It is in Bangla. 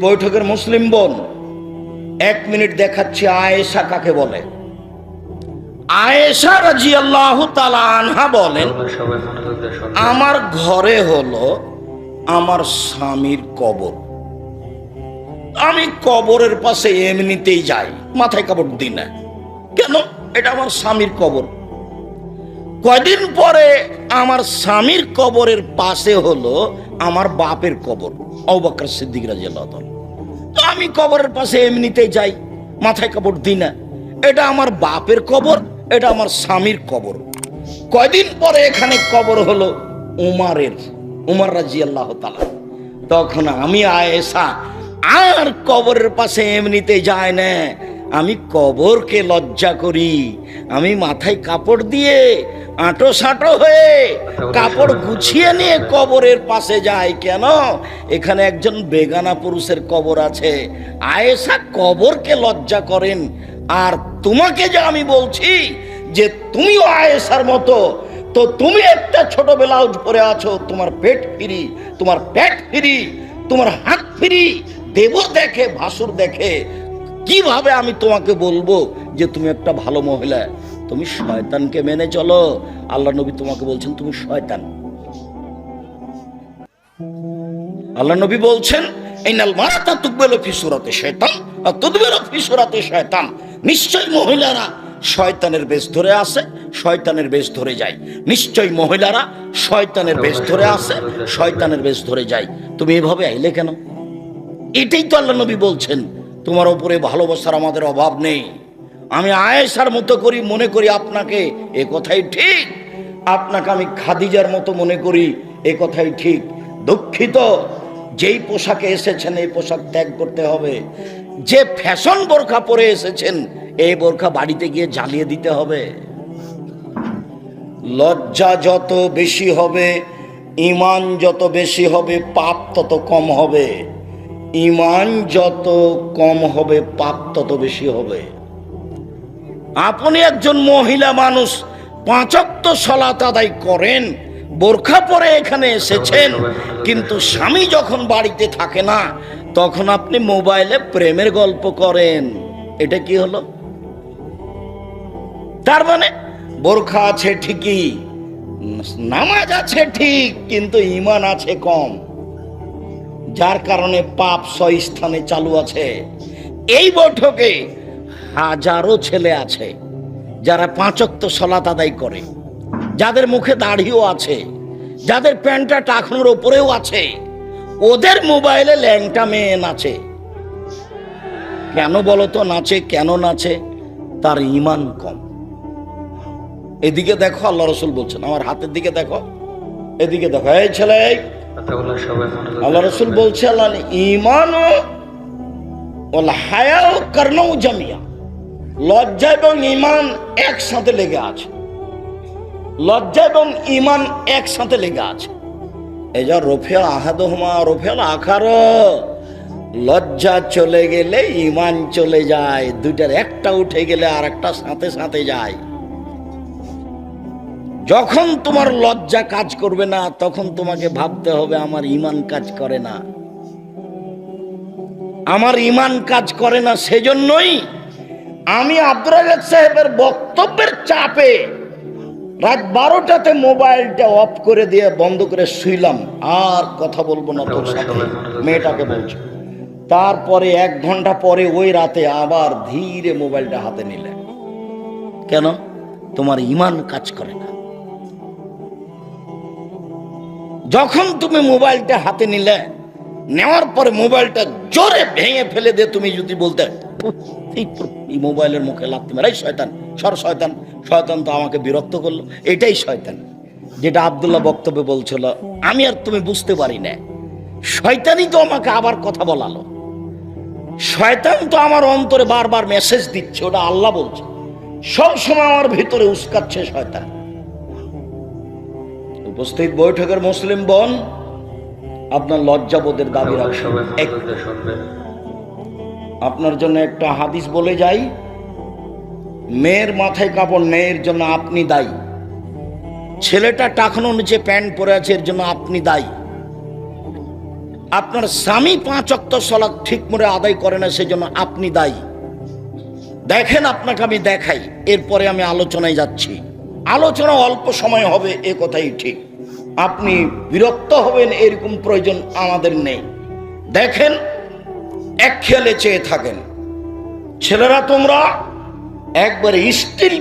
বৈঠকের মুসলিম বোন, এক মিনিট দেখাচ্ছি আয়েশা কাকে বলে। আয়েশা রাজি আল্লাহ আনহা বলেন। আমার ঘরে হলো আমার স্বামীর কবর। আমি কবরের পাশে এমনিতেই যাই, মাথায় কাপড় দিই না। কেন? এটা আমার স্বামীর কবর। কয়দিন পরে আমার স্বামীর কবরের পাশে হলো আমার বাপের কবর অবাক্কর সিদ্দিক রাজিয়াল্লাহ। তো আমি কবরের পাশে এমনিতেই যাই, মাথায় কাপড় দিই না। এটা আমার বাপের কবর, এটা আমার স্বামীর কবর। কয়দিন পরে এখানে কবর হলো উমারের, উমার রাজি আল্লাহ তখন আমি আয়েশা, আর কবরের পাশে এমনিতে যায় না। আমি কবরকে লজ্জা করি। আমি মাথায় কাপড় দিয়ে আঁটো সাঁটো হয়ে কাপড় গুছিয়ে নিয়ে কবরের পাশে যায় কেন? এখানে একজন বেগানা পুরুষের কবর আছে। আয়েশা কবরকে লজ্জা করেন। আর তোমাকে যে আমি বলছি যে তুমিও আয়েশার মতো, তো তুমি একটা ছোট ব্লাউজ পরে আছো। তোমার পেট ফিরি, তোমার পেট ফিরি, তোমার হাত ফিরি। দেব দেখে, ভাসুর দেখে কীভাবে আমি তোমাকে বলব যে তুমি একটা ভালো মহিলা? তুমি শয়তানকে মেনে চলো। আল্লাহ নবী তোমাকে বলছেন, তুমি শয়তান। আল্লাহ নবী বলছেন ইনাল মারাতা তুকবেল ফিসুরাতে শয়তান, আর তুদবেল ফিসুরাতে শয়তান। নিশ্চয় মহিলারা শয়তানের বেশ ধরে আসে শয়তানের বেশ ধরে যায়। নিশ্চয় মহিলারা শয়তানের বেশ ধরে আসে শয়তানের বেশ ধরে যায়। তুমি এভাবে আইলে কেন? এটাই তো আল্লাহ নবী বলছেন। তোমার ওপরে ভালোবাসার আমাদের অভাব নেই। আমি আয়েশার মতো করি, মনে করি আপনাকে এ কথাই ঠিক। আপনাকে আমি খাদিজার মতো মনে করি, এ কথাই ঠিক। দুঃখিত, যেই পোশাকে এসেছেন, এই পোশাক ত্যাগ করতে হবে। যে ফ্যাশন বোরখা পরে এসেছেন, এই বোরখা বাড়িতে গিয়ে জ্বালিয়ে দিতে হবে। লজ্জা যত বেশি হবে, ইমান যত বেশি হবে, পাপ তত কম হবে। ইমান যত কম হবে, পাপ তত বেশি হবে। আপনি একজন মহিলা মানুষ, পাঁচক্ত সলাত আদায় করেন, বোরখা পরে এখানে এসেছেন, কিন্তু স্বামী যখন বাড়িতে থাকে না, তখন আপনি মোবাইলে প্রেমের গল্প করেন। এটা কি হলো? তার মানে বোরখা আছে ঠিকই, নামাজ আছে ঠিক, কিন্তু ইমান আছে কম। যার কারণে পাপ স্থানে চালু আছে। এই বৈঠকে হাজারো ছেলে আছে, যারা পাঁচক্ত সলাত আদায় করে, যাদের মুখে দাড়িও আছে, যাদের প্যান্টটা টাকনোর ওপরেও আছে, ওদের মোবাইলে ল্যাংটা মেয়ে নাচে। কেন বলো তো নাচে, কেন নাচে? তার ইমান কম। এদিকে দেখো আল্লাহ রসুল বলছেন, আমার হাতের দিকে দেখো, এদিকে দেখো, এই ছেলে আল্লাহ রসুল বলছে আল্লাহ ইমান হায়াও কারণও জামিয়া। লজ্জা এবং ইমান একসাথে লেগে আছে। লজ্জা এবং ইমান একসাথে লেগে আছে। এই যা রফিয়াল আহাদহমা রফিয়াল আখার লজ্জা চলে গেলে ইমান চলে যায় দুইটার একটা উঠে গেলে আর একটা সাথে সাথে যায়। যখন তোমার লজ্জা কাজ করবে না, তখন তোমাকে ভাবতে হবে আমার ইমান কাজ করে না। আমার ইমান কাজ করে না সেজন্যই আমি আব্দুল সাহেবের বক্তব্যের চাপে রাত বারোটাতে মোবাইলটা অফ করে দিয়ে বন্ধ করে শুইলাম। আর কথা বলব না তোর সাথে, মেয়েটাকে বলছো। তারপরে এক ঘণ্টা পরে ওই রাতে আবার ধীরে মোবাইলটা হাতে নিলে। কেন? তোমার ইমান কাজ করে না। যখন তুমি মোবাইলটা হাতে নিলে, নেওয়ার পরে মোবাইলটা জোরে ভেঙে ফেলে দিয়ে তুমি যদি বলতে মোবাইলের মুখে লাগতে মেরে শয়তান, সর শয়তান শয়তান তো আমাকে বিরক্ত করল। এটাই শয়তান। যেটা আবদুল্লাহ বক্তব্যে বলছিল, আমি আর তুমি বুঝতে পারি না। শয়তানই তো আমাকে আবার কথা বলালো। শয়তান তো আমার অন্তরে বারবার মেসেজ দিচ্ছে, ওটা আল্লাহ বলছে। সবসময় আমার ভিতরে উস্কাচ্ছে শয়তান। উপস্থিত বৈঠকের মুসলিম বন আপনার লজ্জাবোধের দাবি শুনবেন। আপনার জন্য একটা হাদিস বলে যাই মেয়ের মাথায় কাপড় মেয়ের জন্য আপনি দায়ী। ছেলেটা টাকানো নিচে প্যান্ট পরে আছে এর জন্য আপনি দায়ী। আপনার স্বামী পাঁচ অক্ত সলাৎ ঠিক মতো আদায় করে না সেজন্য আপনি দায়ী। দেখেন আপনাকে আমি দেখাই এরপরে আমি আলোচনায় যাচ্ছি। আলোচনা অল্প সময় হবে এ কথাই ঠিক। আপনি বিরক্ত হবেন, এরকম প্রয়োজন আমাদের নেই। দেখেন, এক খেয়ালে চেয়ে থাকেন। ছেলেরা তোমরা একবারে স্টিল